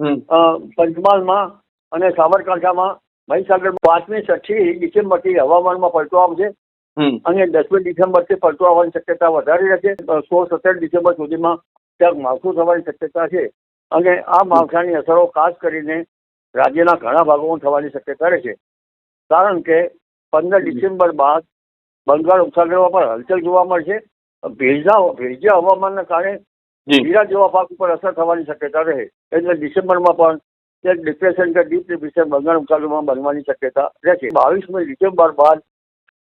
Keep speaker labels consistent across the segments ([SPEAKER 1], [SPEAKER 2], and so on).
[SPEAKER 1] પંચમહાલમાં અને સાબરકાંઠામાં મહીસાગર પાંચમી છઠ્ઠી ડિસેમ્બરથી હવામાનમાં પલટો આવશે. અને દસમી ડિસેમ્બરથી પલટો આવવાની શક્યતા વધારે રહેશે. સોળ સત્તર ડિસેમ્બર સુધીમાં ક્યાંક માવઠું થવાની શક્યતા છે. અને આ માવઠાની અસરો ખાસ કરીને રાજ્યના ઘણા ભાગોમાં થવાની શક્યતા રહેશે. કારણ કે પંદર ડિસેમ્બર બાદ બંગાળ ઉપસાગરમાં પણ હલચલ જોવા મળશે. ભેજા ભેજા હવામાનના કારણે
[SPEAKER 2] જી.
[SPEAKER 1] જેવા પાક ઉપર અસર થવાની શક્યતા રહે. એટલે ડિસેમ્બરમાં પણ એક ડિપ્રેશન કે ડીપ ડિપ્રેશન બંગાળ ઉપસાગરમાં બનવાની શક્યતા રહેશે બાવીસમી ડિસેમ્બર બાદ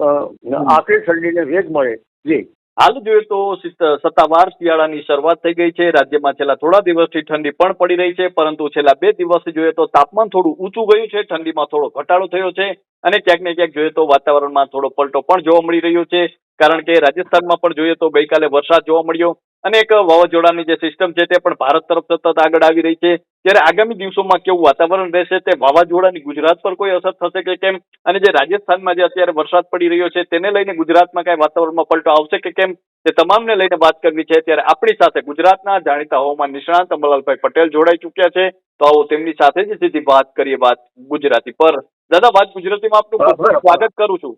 [SPEAKER 1] આખરી ઠંડીને વેગ મળે. જી.
[SPEAKER 2] હાલ જોઈએ તો સત્તાવાર શિયાળાની શરૂઆત થઈ ગઈ છે. રાજ્યમાં છેલ્લા થોડા દિવસથી ઠંડી પણ પડી રહી છે, પરંતુ છેલ્લા બે દિવસથી જોઈએ તો તાપમાન થોડું ઊંચું ગયું છે. ઠંડીમાં થોડો ઘટાડો થયો છે. અને ક્યાંક ને ક્યાંક જોઈએ તો વાતાવરણમાં થોડો પલટો પણ જોવા મળી રહ્યો છે. કારણ કે રાજસ્થાનમાં પણ જોઈએ તો ગઈકાલે વરસાદ જોવા મળ્યો અને એક વાવાઝોડાની જે સિસ્ટમ છે તે પણ ભારત તરફ સતત આગળ આવી રહી છે. ત્યારે આગામી દિવસોમાં કેવું વાતાવરણ રહેશે તે વાવાઝોડાની ગુજરાત પર કોઈ અસર થશે કે કેમ? અને જે રાજસ્થાનમાં જે અત્યારે વરસાદ પડી રહ્યો છે તેને લઈને ગુજરાતમાં કઈ વાતાવરણમાં પલટો આવશે કે કેમ? તે તમામને લઈને વાત કરવી છે. ત્યારે આપણી સાથે ગુજરાતના જાણીતા હવામાન નિષ્ણાંત અંબલાલભાઈ પટેલ જોડાઈ ચૂક્યા છે. તો આવો તેમની સાથે જ સીધી વાત કરીએ વાત ગુજરાતી પર. દાદા વાત ગુજરાતીમાં આપનું સ્વાગત કરું છું.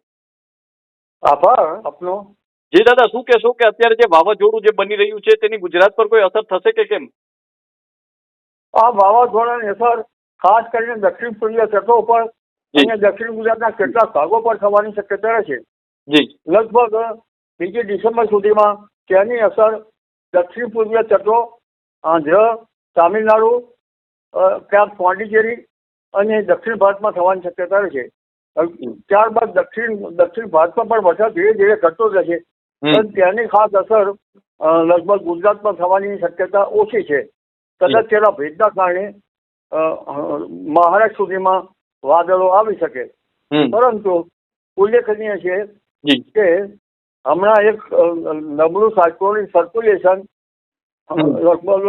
[SPEAKER 1] આભાર આપનો.
[SPEAKER 2] જી દાદા શું કહેશો કે અત્યારે જે વાવાઝોડું જે બની રહ્યું છે તેની ગુજરાત પર કોઈ અસર થશે કે કેમ?
[SPEAKER 1] આ વાવાઝોડાની અસર ખાસ કરીને દક્ષિણ પૂર્વીય તટો પર અને દક્ષિણ ગુજરાતના કેટલાક ભાગો પર થવાની શક્યતા રહેશે
[SPEAKER 2] જી.
[SPEAKER 1] લગભગ બીજી ડિસેમ્બર સુધીમાં તેની અસર દક્ષિણ પૂર્વીય તટો આંધ્ર તામિલનાડુ ક્યાંક પોંડિચેરી અને દક્ષિણ ભારતમાં થવાની શક્યતા રહેશે ત્યારબાદ દક્ષિણ દક્ષિણ ભારતમાં પણ વરસાદ ધીરે ધીરે ઘટતો જશે પણ તેની ખાસ અસર લગભગ ગુજરાતમાં થવાની શક્યતા ઓછી છે. કદાચ તેના ભેદના કારણે મહારાષ્ટ્ર સુધીમાં વાદળો આવી શકે. પરંતુ ઉલ્લેખનીય છે કે હમણાં એક નબળું સાયક્લોનિક સર્ક્યુલેશન લગભગ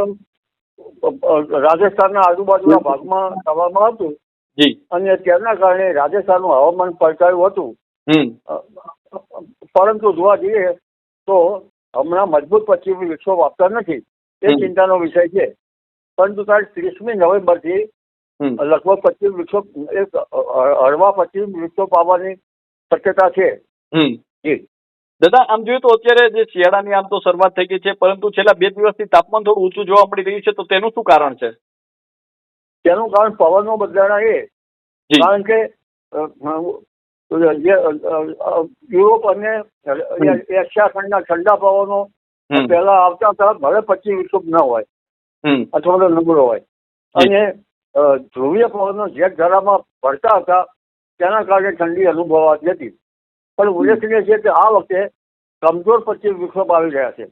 [SPEAKER 1] રાજસ્થાનના આજુબાજુના ભાગમાં થવામાં હતું
[SPEAKER 2] જી.
[SPEAKER 1] અને તેના કારણે રાજસ્થાનનું હવામાન પલટાયું હતું. પરંતુ જોવા જઈએ તો હમણાં મજબૂત પશ્ચિમી વિક્ષોભ આપતા નથી. એ ચિંતાનો વિષય છે. પરંતુ તારીખ ત્રીસમી નવેમ્બરથી લગભગ પશ્ચિમ વિક્ષોભ એક હળવા પશ્ચિમ વિક્ષોભ આવવાની શક્યતા છે. જી.
[SPEAKER 2] દાદા આમ જોઈએ તો અત્યારે જે શિયાળાની આમ તો શરૂઆત થઈ ગઈ છે પરંતુ છેલ્લા બે દિવસથી તાપમાન થોડું ઊંચું જોવા મળી રહ્યું છે તો તેનું શું કારણ છે?
[SPEAKER 1] તેનું કારણ પવનનો બદલાણા એ. કારણ કે યુરોપ અને એશિયા ખંડના ઠંડા પવનો પહેલા આવતા હતા ભલે પશ્ચિમ વિક્ષુપ ન હોય અથવા તો નબળો હોય. અને ધ્રુવીય પવનો જે ધરામાં ભરતા હતા તેના કારણે ઠંડી અનુભવાતી હતી. પણ ઉલ્લેખનીય છે કે આ વખતે કમજોર પછી વિક્ષોભ આવી રહ્યા છે.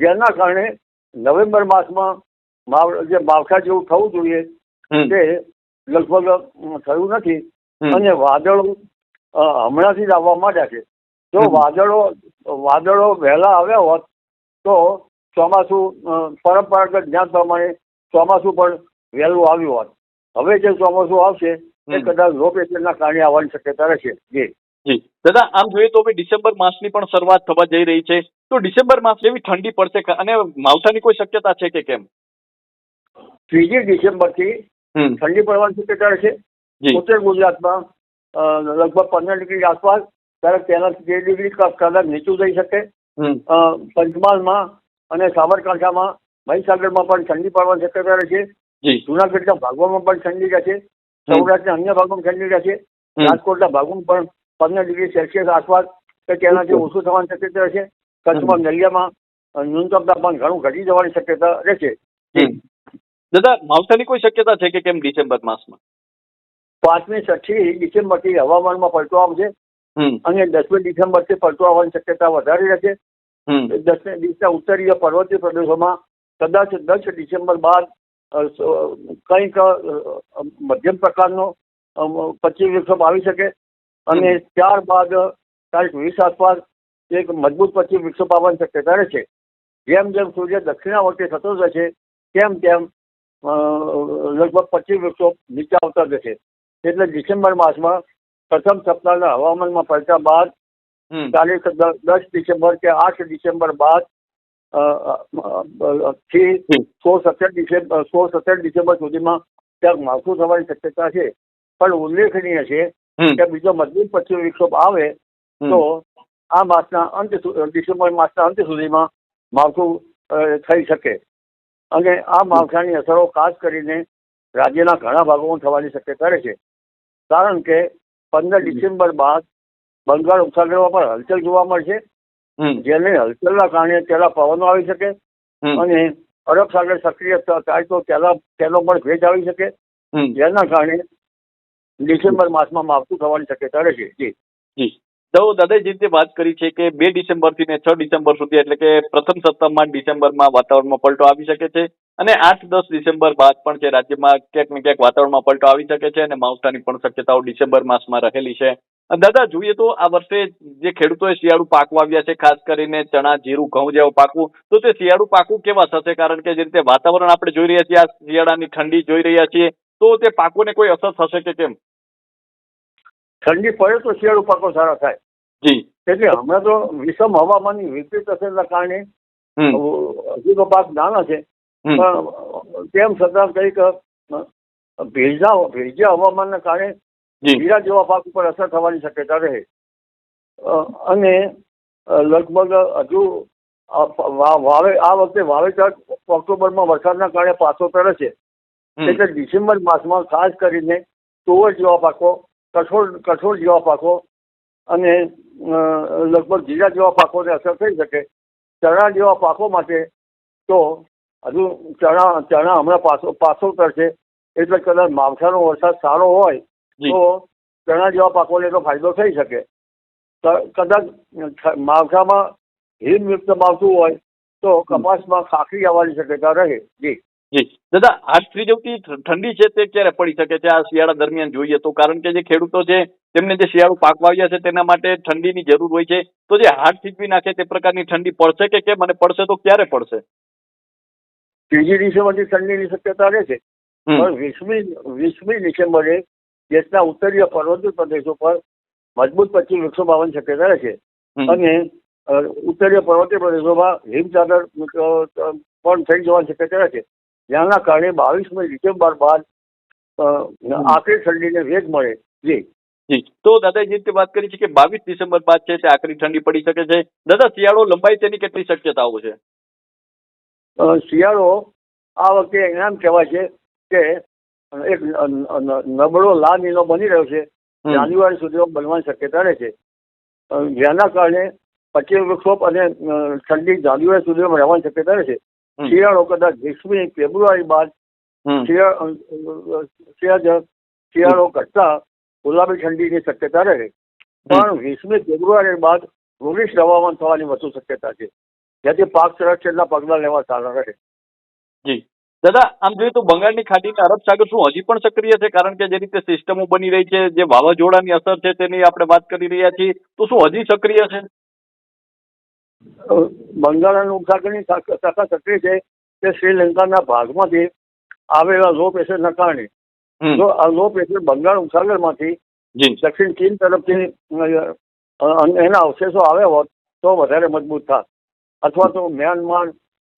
[SPEAKER 1] જેના કારણે નવેમ્બર માસમાં જે માવઠા જેવું થવું જોઈએ તે લગભગ થયું નથી અને વાદળો હમણાંથી જ આવવા માંડ્યા છે. જો વાદળો વાદળો વહેલા આવ્યા હોત તો ચોમાસું પરંપરાગત જ્ઞાન પ્રમાણે ચોમાસું પણ વહેલું આવ્યું હોત. હવે જે ચોમાસું આવશે એ કદાચ લો પ્રેશરના કારણે આવવાની શક્યતા રહેશે. જી.
[SPEAKER 2] જી. દાદા આમ જોઈએ તો ડિસેમ્બર માસની પણ શરૂઆત થવા જઈ રહી છે. તો ડિસેમ્બર માસ જેવી ઠંડી પડશે અને માવઠાની કોઈ શક્યતા છે કે કેમ?
[SPEAKER 1] ત્રીજી ડિસેમ્બરથી ઠંડી પડવાની શક્યતા રહેશે. ઉત્તર ગુજરાતમાં લગભગ પંદર ડિગ્રી આસપાસ ત્યારે તેના તેર ડિગ્રી કદાચ નીચું થઈ શકે. પંચમહાલમાં અને સાબરકાંઠામાં મહીસાગરમાં પણ ઠંડી પડવાની શક્યતા રહેશે. જુનાગઢના ભાગોમાં પણ ઠંડી રહેશે. સૌરાષ્ટ્રના અન્ય ભાગોમાં ઠંડી રહેશે. રાજકોટના ભાગોમાં પણ પંદર ડિગ્રી સેલ્સિયસ આસપાસ કે તેનાથી ઓછું થવાની શક્યતા રહેશે કચ્છમાં નલિયામાં ન્યૂનતમ તાપમાન ઘણું ઘટી જવાની શક્યતા રહેશે.
[SPEAKER 2] દાદા માવઠાની કોઈ શક્યતા છે કે કેમ ડિસેમ્બર માસમાં?
[SPEAKER 1] પાંચમી છઠ્ઠી ડિસેમ્બરથી હવામાનમાં પલટો આવશે. અને દસમી ડિસેમ્બરથી પલટો આવવાની શક્યતા વધારે રહેશે દસમી દિવસના ઉત્તરીય પર્વતીય પ્રદેશોમાં કદાચ દસ ડિસેમ્બર બાદ કંઈક મધ્યમ પ્રકારનો પચીસ વૃક્ષો આવી શકે અને ત્યારબાદ તારીખ વીસ આસપાસ એક મજબૂત પચીસ વૃક્ષો આવવાની શક્યતા રહેશે જેમ જેમ સૂર્ય દક્ષિણાવર્તે થતો જશે તેમ તેમ લગભગ પચીસ વૃક્ષો નીચે આવતા જશે એટલે ડિસેમ્બર માસમાં પ્રથમ સપ્તાહના હવામાનમાં પલટા બાદ તારીખ દસ ડિસેમ્બર કે આઠ ડિસેમ્બર બાદ થી સોળ સત્તર ડિસેમ્બર સોળ સત્તર ડિસેમ્બર સુધીમાં ક્યાંક માવઠું થવાની શક્યતા છે. પણ ઉલ્લેખનીય છે કે બીજો મજબૂત પશ્ચિમ વિક્ષોભ આવે તો આ માસના અંત ડિસેમ્બર માસના અંત સુધીમાં માવઠું થઈ શકે. અને આ માવઠાની અસરો ખાસ કરીને રાજ્યના ઘણા ભાગોમાં થવાની શક્યતા રહે છે. કારણ કે પંદર ડિસેમ્બર બાદ બંગાળ ઉપસાગરમાં પણ હલચલ જોવા મળશે. જેને હલચલના કારણે તેના પવનો આવી શકે અને અરબ સાગર સક્રિય થાય તો તેના તેનો પણ ભેજ આવી શકે. જેના કારણે ડિસેમ્બર માસમાં માવઠું થવાની શક્યતા રહેશે. જી.
[SPEAKER 2] જી. તો દાદાએ જે રીતે વાત કરી છે કે બે ડિસેમ્બરથી ને છ ડિસેમ્બર સુધી એટલે કે પ્રથમ સપ્તાહમાં ડિસેમ્બરમાં વાતાવરણમાં પલટો આવી શકે છે અને આઠ દસ ડિસેમ્બર બાદ પણ છે રાજ્યમાં ક્યાંક ને ક્યાંક વાતાવરણમાં પલટો આવી શકે છે અને માવઠાની પણ શક્યતાઓ ડિસેમ્બર માસમાં રહેલી છે. દાદા જોઈએ તો આ વર્ષે જે ખેડૂતોએ શિયાળુ પાક વાવ્યા છે ખાસ કરીને ચણા જીરું ઘઉં જેવું પાકું તો તે શિયાળુ પાકું કેવા થશે? કારણ કે જે રીતે વાતાવરણ આપણે જોઈ રહ્યા છીએ આ શિયાળાની ઠંડી જોઈ રહ્યા છીએ તો તે પાકોને કોઈ અસર થશે કે કેમ?
[SPEAKER 1] ઠંડી પડે તો શિયાળુ પાકો સારા થાય.
[SPEAKER 2] જી.
[SPEAKER 1] એટલે હમણાં તો વિષમ હવામાનની વિપરીત અસરના કારણે હજુ તો પાક નાના છે. પણ તેમ છતાં કંઈક ભેજના ભેજિયા હવામાનના કારણે જીરા જેવા પાક ઉપર અસર થવાની શક્યતા રહે. અને લગભગ હજુ વાવે આ વખતે વાવેતર ઓક્ટોબરમાં વરસાદના કારણે પાછો તરે છે. એટલે ડિસેમ્બર માસમાં ખાસ કરીને તુવર જેવા પાકો કઠોળ કઠોળ જેવા પાકો અને લગભગ જીરા જેવા પાકોને અસર થઈ શકે. ચણા જેવા પાકો માટે તો હજુ ચણા ચણા હમણાં પાછો પાછો કરશે એટલે કદાચ માવઠાનો વરસાદ સારો હોય તો ચણા જેવા પાકોને તો ફાયદો થઈ શકે. કદાચ માવઠામાં હિમયુક્ત માવઠું હોય તો કપાસમાં ખાખરી આવવાની શક્યતા રહે. જી.
[SPEAKER 2] જી. દાદા આ થ્રીજવતી ઠંડી છે તે ક્યારે પડી શકે છે? આ શિયાળા દરમિયાન જોઈએ તો કારણ કે જે ખેડૂતો છે તેમને જે શિયાળુ પાક વાવ્યા છે તેના માટે ઠંડીની જરૂર હોય છે. તો જે હાથ થીજવી નાખે તે પ્રકારની ઠંડી પડશે કે કેમ? અને પડશે તો ક્યારે પડશે?
[SPEAKER 1] ત્રીજી ડિસેમ્બરની ઠંડીની શક્યતા રહે છે. પણ વીસમી વીસમી ડિસેમ્બરે દેશના ઉત્તરીય પર્વતીય પ્રદેશો પર મજબૂત પશ્ચિમ વિક્ષોભ આવવાની શક્યતા રહે છે અને ઉત્તરીય પર્વતીય પ્રદેશોમાં હિમચાદર પણ થઈ જવાની શક્યતા રહેશે. જેના કારણે બાવીસમી ડિસેમ્બર બાદ આખરી ઠંડીને વેગ મળે. જી.
[SPEAKER 2] જી. તો દાદા જે રીતે વાત કરી છે કે બાવીસ ડિસેમ્બર બાદ છે તે આખરી ઠંડી પડી શકે છે. દાદા શિયાળો લંબાઈ તેની કેટલી શક્યતાઓ છે?
[SPEAKER 1] શિયાળો આ વખતે એમ કહેવાય છે કે એક નબળો લા નીલો બની રહ્યો છે. જાન્યુઆરી સુધીમાં બનવાની શક્યતા રહે છે. જેના કારણે પશ્ચિમ વૃક્ષો અને ઠંડી જાન્યુઆરી સુધીમાં રહેવાની શક્યતા રહે છે. શિયાળો કદાચ વીસમી ફેબ્રુઆરી બાદ શિયાળ શિયાળો કરતાં ગુલાબી ઠંડીની શક્યતા રહે. પણ વીસમી ફેબ્રુઆરી બાદ વૃક્ષ હવામાન થવાની વધુ શક્યતા છે. જેથી પાક સંરક્ષણના પગલાં લેવા સારા રહે.
[SPEAKER 2] જી. દાદા આમ જોઈએ તો બંગાળની ખાડીના અરબ સાગર શું હજી પણ સક્રિય છે કારણ કે જે રીતે સિસ્ટમો બની રહી છે જે વાવાઝોડાની અસર છે તેની આપણે વાત કરી રહ્યા છીએ. તો શું હજી સક્રિય છે?
[SPEAKER 1] બંગાળના ઉપસાગરની શાખા સક્રિય છે તે શ્રીલંકાના ભાગમાંથી આવેલા લો પ્રેશરના કારણે. જો આ લો પ્રેશર બંગાળ ઉપસાગરમાંથી દક્ષિણ ચીન તરફથી એના અવશેષો આવ્યા હોત તો વધારે મજબૂત થાત. અથવા તો મ્યાનમાર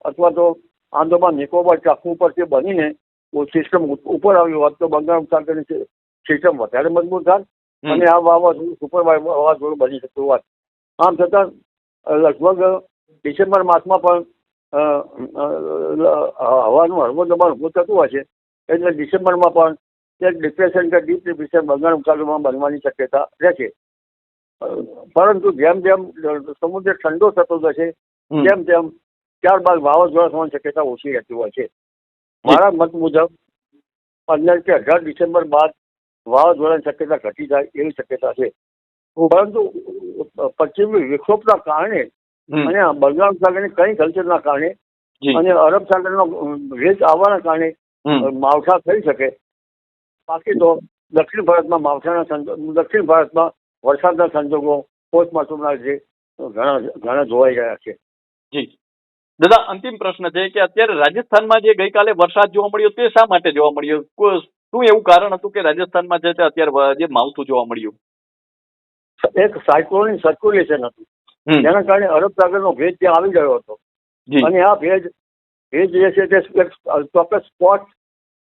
[SPEAKER 1] અથવા તો આંદોમાન નિકોબાર ટાપુ પરથી બનીને સિસ્ટમ ઉપર આવી હોત તો બંગાળ ઉપસાગરની સિસ્ટમ વધારે મજબૂત થાત અને આ વાવાઝોડું સુપર વાવાઝોડું બની શકતું હોત. આમ છતાં લગભગ ડિસેમ્બર માસમાં પણ હવાનું હળવું દબાણ ઊભું થતું હોય છે એટલે ડિસેમ્બરમાં પણ એક ડિપ્રેશન કે ડીપ ડિપ્રેશન બંગાળ ઉપસાગરમાં બનવાની શક્યતા રહે છે. પરંતુ જેમ જેમ સમુદ્ર ઠંડો થતો જશે
[SPEAKER 2] જેમ
[SPEAKER 1] તેમ તેમ ત્યારબાદ વાવાઝોડા થવાની શક્યતા ઓછી રહેતી હોય છે. મારા મત મુજબ પંદર કે અઢાર ડિસેમ્બર બાદ વાવાઝોડાની શક્યતા ઘટી જાય એવી શક્યતા છે. પરંતુ પશ્ચિમી વિક્ષોભના કારણે અને બંગાળ સાગરની કઈ હલચલના કારણે અને અરબ સાગરનો વેગ આવવાના કારણે. માવઠા થઈ શકે. બાકી તો દક્ષિણ ભારતમાં માવઠાના સંજોગ દક્ષિણ ભારતમાં વરસાદના સંજોગો પોસ્ટ માસુમના લીધે ઘણા ઘણા જોવાઈ રહ્યા છે.
[SPEAKER 2] જી. દાદા અંતિમ પ્રશ્ન છે કે અત્યારે રાજસ્થાનમાં જે ગઈકાલે વરસાદ જોવા મળ્યો તે શા માટે જોવા મળ્યો? શું એવું કારણ હતું કે રાજસ્થાનમાં છે અત્યારે જે માવઠું જોવા મળ્યું?
[SPEAKER 1] એક સાયક્લોનિક સર્ક્યુલેશન હતું. જેના કારણે અરબ સાગરનો ભેજ ત્યાં આવી ગયો હતો. અને આ ભેજ ભેજ જે છે તે ચોક્કસ સ્પોટ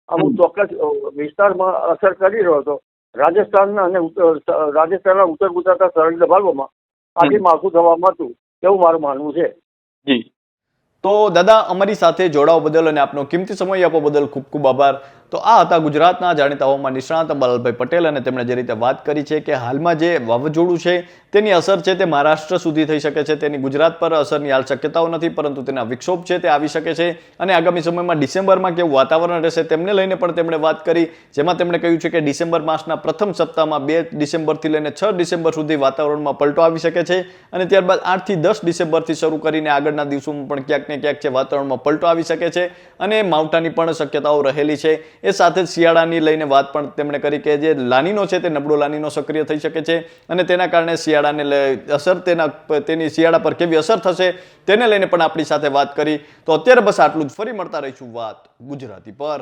[SPEAKER 1] અમુક. ચોક્કસ વિસ્તારમાં અસર કરી રહ્યો હતો. રાજસ્થાનના અને રાજસ્થાનના ઉત્તર ગુજરાતના સરહદ ભાગોમાં આથી
[SPEAKER 2] હમ.
[SPEAKER 1] માવઠું થવા હતું એવું મારું માનવું છે.
[SPEAKER 2] જી.
[SPEAKER 3] તો દાદા, અમારી સાથે જોડાવા બદલ અને આપનો કિંમતી સમય આપવા બદલ ખૂબ ખૂબ આભાર. તો આ હતા ગુજરાતના જાણીતા હવામાન નિષ્ણાત બલાલભાઈ પટેલ અને તેમણે જે રીતે વાત કરી છે કે હાલમાં જે વાવાઝોડું છે, તેની અસર છે તે મહારાષ્ટ્ર સુધી થઈ શકે છે, તેની ગુજરાત પર અસરની હાલ શક્યતાઓ નથી, પરંતુ તેના વિક્ષોભ છે તે આવી શકે છે અને આગામી સમયમાં ડિસેમ્બરમાં કેવું વાતાવરણ રહેશે તેમને લઈને પણ તેમણે વાત કરી, જેમાં તેમણે કહ્યું છે કે ડિસેમ્બર માસના પ્રથમ સપ્તાહમાં બે ડિસેમ્બરથી લઈને છ ડિસેમ્બર સુધી વાતાવરણમાં પલટો આવી શકે છે અને ત્યારબાદ આઠથી દસ ડિસેમ્બરથી શરૂ કરીને આગળના દિવસોમાં પણ ક્યાંક ને ક્યાંક છે વાતાવરણમાં પલટો આવી શકે છે અને માવઠાની પણ શક્યતાઓ રહેલી છે. એ સાથે જ શિયાળાની લઈને વાત પણ તેમણે કરી કે જે લાનીનો છે તે નબળો લાનીનો સક્રિય થઈ શકે છે અને તેના કારણે શિયાળાને અસર તેના તેની શિયાળા પર કેવી અસર થશે તેને લઈને પણ આપણી સાથે વાત કરી. તો અત્યારે બસ આટલું જ. ફરી મળતા રહીશું વાત ગુજરાતી પર.